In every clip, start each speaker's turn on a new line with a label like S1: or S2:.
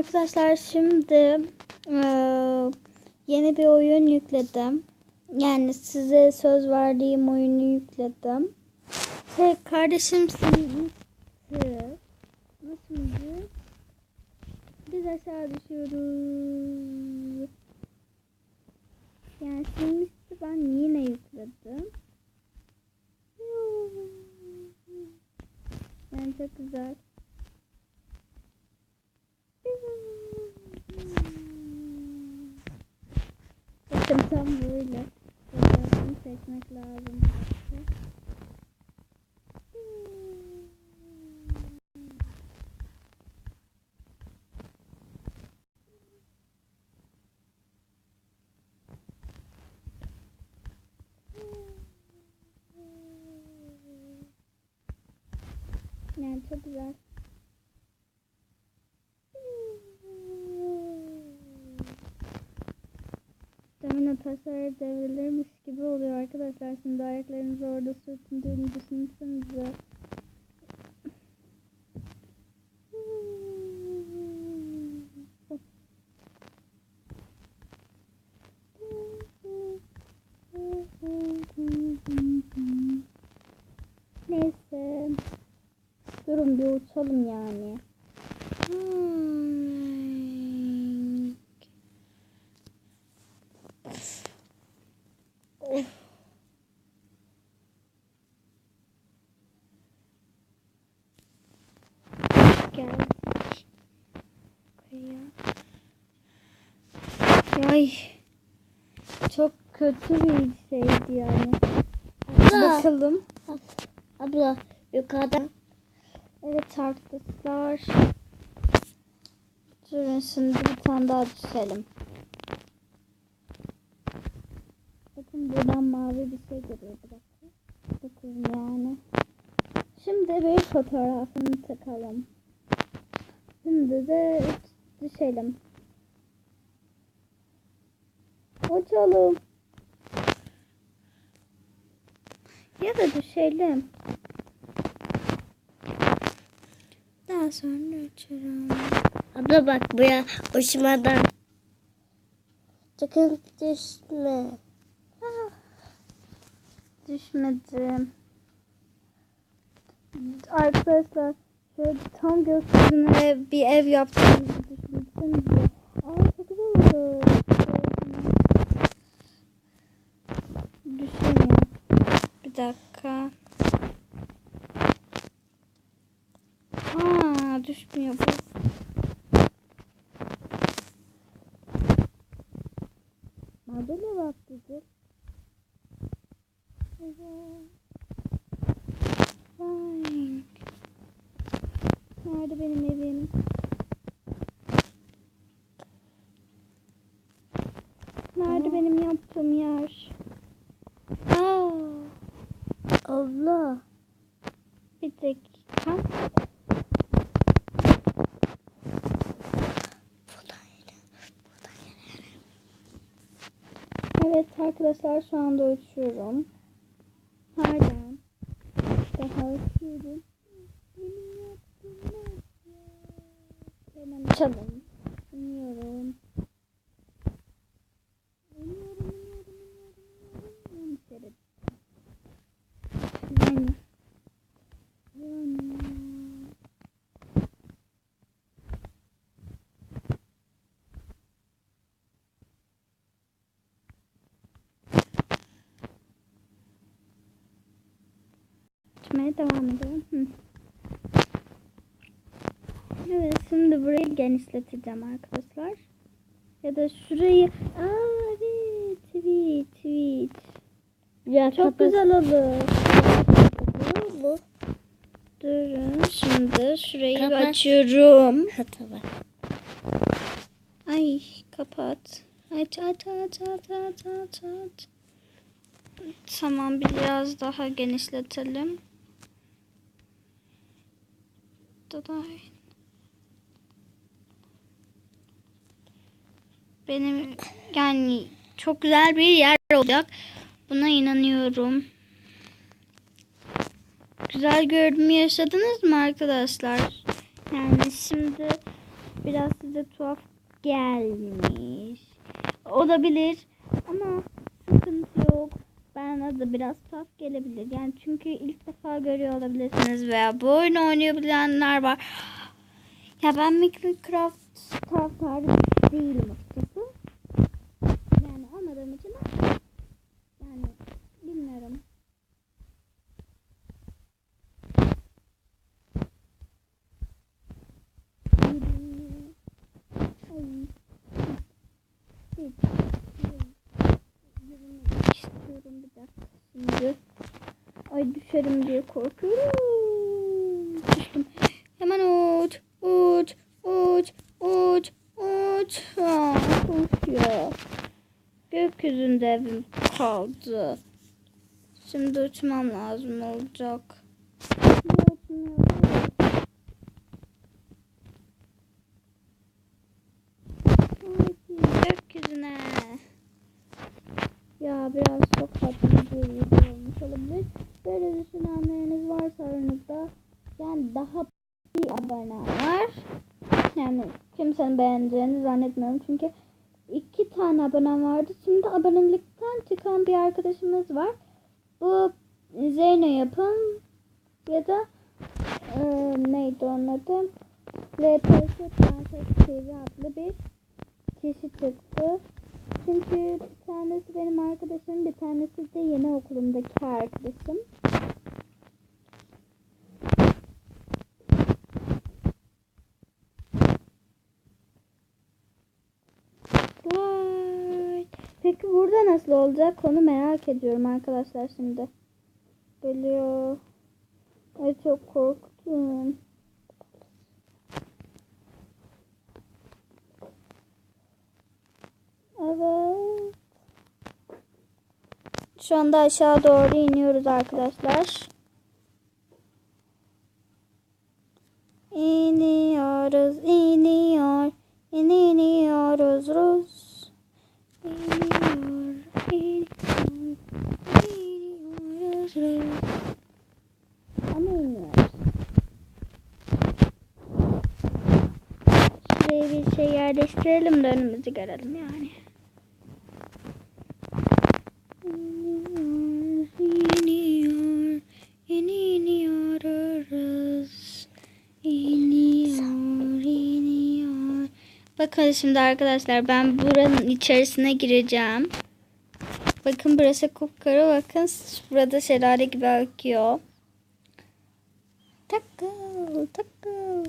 S1: Arkadaşlar şimdi eee, yeni bir oyun yükledim. Yani size söz verdiğim oyunu yükledim. Şey, kardeşim silmişti. Nasıldı? Biz aşağı düşüyoruz. Yani silmişti ben yine yükledim. Yani çok güzel. Bakın tam böyle. Fotoğrafını seçmek lazım. Yani çok güzel. Tasarı devrilirmiş gibi oluyor arkadaşlar. Şimdi ayaklarınızı orada sürtündüğünü düşünsenize. Neyse. Durun bir uçalım yani. Of. Buraya. Ay. Çok kötü bir şeydi yani.
S2: Abla.
S1: Bakalım.
S2: Abla yukarıda
S1: Evet arkadaşlar. Durun şimdi bir tane daha düşelim. Bakın buradan mavi bir şey geliyor. Bakın yani. Şimdi bir fotoğrafını takalım. Şimdi de düşelim. Uçalım. Ya da düşelim. Daha sonra uçurum.
S2: abla bak buraya uçmadan. Sakın düşme.
S1: Düşmedim. Arkadaşlar şöyle tam gökyüzüne bir ev yaptığımızı düşünsenize. Aa çok güzel oldu. Düşemiyorum. Bir dakika. Aa düşmüyor bu. Madalya bak dedi. Vay. Nerede benim evim? Nerede yaptığım yer?
S2: Aa, abla.
S1: Bir dakika. Evet arkadaşlar şu anda uçuyorum. Nereden? Daha uçuyorum. Benim yaptığım yer. Hemen uçalım. İniyorum. İniyorum, iniyorum, iniyorum, iniyorum. Yanlış yere Yani. Yani. Tutmaya devam ediyorum. Hı. Evet şimdi burayı genişleteceğim arkadaşlar. Ya da şurayı... Aa evet tweet tweet.
S2: Ya
S1: Çok güzel olur.
S2: Bu.
S1: Durun şimdi şurayı
S2: Kapat.
S1: açıyorum.
S2: Ha tamam.
S1: Ay kapat. Aç aç aç aç aç aç aç. Tamam biraz daha genişletelim. Daday. Benim yani çok güzel bir yer olacak. Buna inanıyorum. Güzel görünümü yaşadınız mı arkadaşlar? Yani şimdi biraz size tuhaf gelmiş. Olabilir ama. Bana da biraz tuhaf gelebilir. Yani çünkü ilk defa görüyor olabilirsiniz veya bu oyunu oynayabilenler var. Ya ben Minecraft taraftarı değilim açıkçası. Yani anladığım için yani bilmiyorum. Ay. Hiç. Yürümek istiyorum bir dakika şimdi. Ay düşerim diye korkuyorum. Düştüm. Hemen uç, uç, uç, uç, uç. Aa, of ya. Gökyüzünde evim kaldı. Şimdi uçmam lazım olacak. Uçmuyorum? Haydi gökyüzüne. Ya biraz çok tatlı bir video olmuş olabilir. Böyle düşünenleriniz varsa aranızda yani daha bir abone var. Yani kimsenin beğeneceğini zannetmiyorum. Çünkü iki tane abonem vardı. Şimdi abonelikten çıkan bir arkadaşımız var. Bu Zeyno yapım ya da e, neydi onun adı? LPS Prenses TV adlı bir kişi çıktı. Çünkü bir tanesi benim arkadaşım, bir tanesi de yeni okulumdaki arkadaşım. Peki burada nasıl olacak? Onu merak ediyorum arkadaşlar şimdi. Geliyor. Ay çok korktum. Evet. Şu anda aşağı doğru iniyoruz arkadaşlar. İniyoruz, iniyor, iniyoruz Rus. İniyor, iniyor, iniyoruz Rus. Ama iniyoruz. Şuraya bir şey yerleştirelim de önümüzü görelim yani. Bakın şimdi arkadaşlar ben buranın içerisine gireceğim. Bakın burası kupkara bakın burada şelale gibi akıyor. Takıl takıl.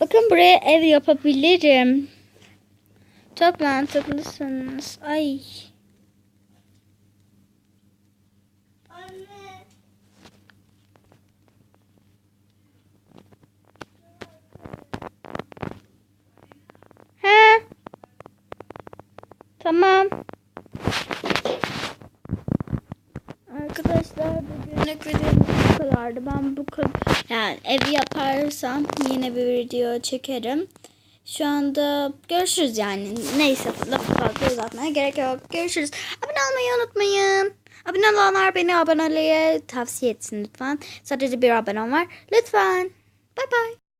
S1: Bakın buraya ev yapabilirim. Çok mantıklısınız. Ay. He. Tamam. Arkadaşlar bugünlük videom bu kadardı. Ben bu kadar yani ev yaparsam yine bir video çekerim. Şu anda görüşürüz yani. Neyse lafı fazla uzatmaya gerek yok. Görüşürüz. Abone olmayı unutmayın. Abone olanlar beni aboneliğe tavsiye etsin lütfen. Sadece bir abonem var. Lütfen. Bye bye.